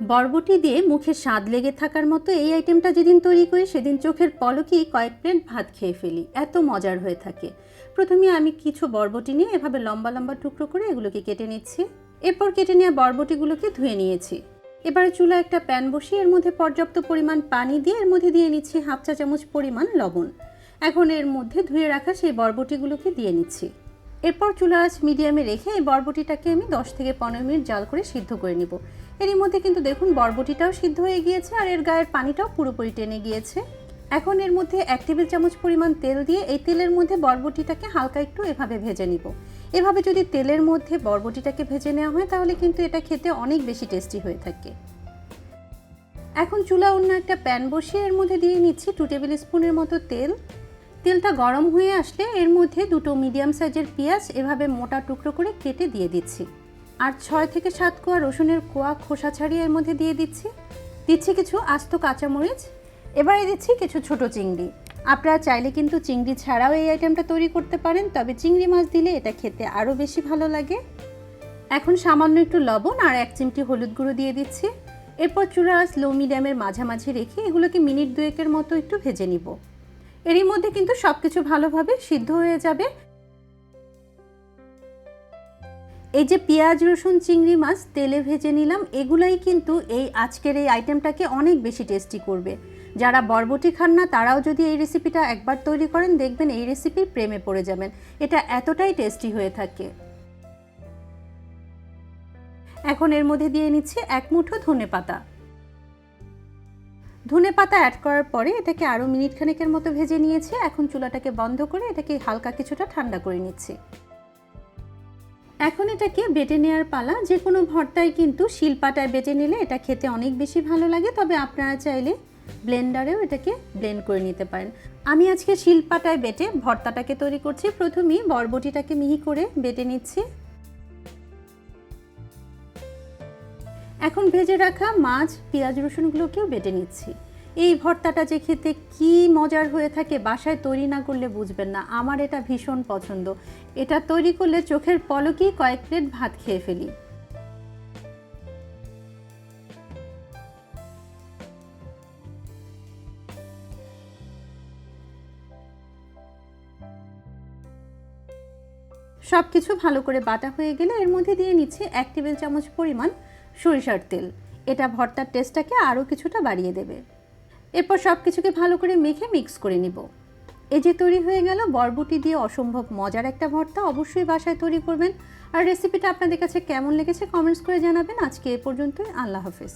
বরবটি দিয়ে মুখে স্বাদ লেগে থাকার মতো এই আইটেমটা যেদিন তৈরি করি, সেদিন চোখের পলকেই কয়েক প্লেট ভাত খেয়ে ফেলি। এত মজার হয়ে থাকে। প্রথমে আমি কিছু বরবটি নিয়ে এভাবে লম্বা লম্বা টুকরো করে এগুলোকে কেটে নিচ্ছি। এরপর কেটে নেওয়া বরবটিগুলোকে ধুয়ে নিয়েছি। এবারে চুলা একটা প্যান বসিয়ে এর মধ্যে পর্যাপ্ত পরিমাণ পানি দিয়ে এর মধ্যে দিয়ে নিচ্ছি হাফ চা চামচ পরিমাণ লবণ। এখন এর মধ্যে ধুয়ে রাখা সেই বরবটিগুলোকে দিয়ে নিচ্ছি। এরপর চুলা আঁচ মিডিয়ামে রেখে এই বরবটিটাকে আমি দশ থেকে পনেরো মিনিট জাল করে সিদ্ধ করে নিব। এরই মধ্যে কিন্তু দেখুন বরবটিটাও সিদ্ধ হয়ে গিয়েছে আর এর গায়ের পানিটাও পুরোপুরি টেনে গিয়েছে। এখন এর মধ্যে এক টেবিল চামচ পরিমাণ তেল দিয়ে এই তেলের মধ্যে বরবটিটাকে হালকা একটু এভাবে ভেজে নিব। এভাবে যদি তেলের মধ্যে বরবটিটাকে ভেজে নেওয়া হয় তাহলে কিন্তু এটা খেতে অনেক বেশি টেস্টি হয়ে থাকে। এখন চুলা অন্য একটা প্যান বসিয়ে এর মধ্যে দিয়ে নিচ্ছি টু টেবিল স্পুনের মতো তেল। তেলটা গরম হয়ে আসলে এর মধ্যে দুটো মিডিয়াম সাইজের পেঁয়াজ এভাবে মোটা টুকরো করে কেটে দিয়ে দিচ্ছি। আর ছয় থেকে সাত কোয়া রসুনের কোয়া খোসা ছাড়িয়ে এর মধ্যে দিয়ে দিচ্ছি। দিচ্ছি কিছু আস্ত কাঁচামরিচ। এবারে দিচ্ছি কিছু ছোট চিংড়ি। আপনারা চাইলে কিন্তু চিংড়ি ছাড়াও এই আইটেমটা তৈরি করতে পারেন, তবে চিংড়ি মাছ দিলে এটা খেতে আরও বেশি ভালো লাগে। এখন সামান্য একটু লবণ আর এক চিমটি হলুদ গুঁড়ো দিয়ে দিচ্ছি। এরপর চূড়া লো মিডিয়ামের মাঝামাঝি রেখে এগুলোকে মিনিট দুয়েকের মতো একটু ভেজে নিব। এরই মধ্যে কিন্তু সব কিছু ভালোভাবে সিদ্ধ হয়ে যাবে। এই যে পেঁয়াজ, রসুন, চিংড়ি মাছ, তেলে ভেজে নিলাম, এগুলাই কিন্তু এই আজকের এই আইটেমটাকে অনেক বেশি টেস্টি করবে। যারা বরবটি খান না, তারাও যদি এই রেসিপিটা একবার তৈরি করেন, দেখবেন এই রেসিপির প্রেমে পড়ে যাবেন। এটা এতটাই টেস্টি হয়ে থাকে। এখন এর মধ্যে দিয়ে নিচ্ছি এক মুঠো ধনে পাতা ধনে পাতা অ্যাড করার পরে এটাকে আরও মিনিট খানেকের মতো ভেজে নিয়েছি। এখন চুলাটাকে বন্ধ করে এটাকে হালকা কিছুটা ঠান্ডা করে নিচ্ছি। এখন এটাকে বেটে নেওয়ার পালা যে কোনো ভর্তায় কিন্তু শিলপাটায় বেটে নিলে এটা খেতে অনেক বেশি ভালো লাগে, তবে আপনারা চাইলে ব্লেন্ডারেও এটাকে ব্লেন্ড করে নিতে পারেন। আমি আজকে শিলপাটায় বেটে ভর্তাটাকে তৈরি করছি। প্রথমেই বরবটিটাকে মিহি করে বেটে নিচ্ছি। এখন ভেজে রাখা মাছ, পেঁয়াজ, রসুনগুলোকেও বেটে নিচ্ছি। এই ভর্তাটা যে খেতে কি মজার হয়ে থাকে বাসায় তৈরি না করলে বুঝবেন না। আমার এটা ভীষণ পছন্দ। এটা তৈরি করলে চোখের পলকেই কয়েক প্লেট ভাত খেয়ে ফেলি। সব কিছু ভালো করে বাটা হয়ে গেলে এর মধ্যে দিয়ে নিচ্ছি এক টেবিল চামচ পরিমাণ সরিষার তেল। এটা ভর্তার টেস্টটাকে আরও কিছুটা বাড়িয়ে দেবে। এরপর সব কিছুকে ভালো করে মেখে মিক্স করে নিব। এই যে তৈরি হয়ে গেল বরবটি দিয়ে অসম্ভব মজার একটা ভর্তা অবশ্যই বাসায় তৈরি করবেন। আর রেসিপিটা আপনাদের কাছে কেমন লেগেছে কমেন্টস করে জানাবেন। আজকে এ পর্যন্তই। আল্লাহ হাফেজ।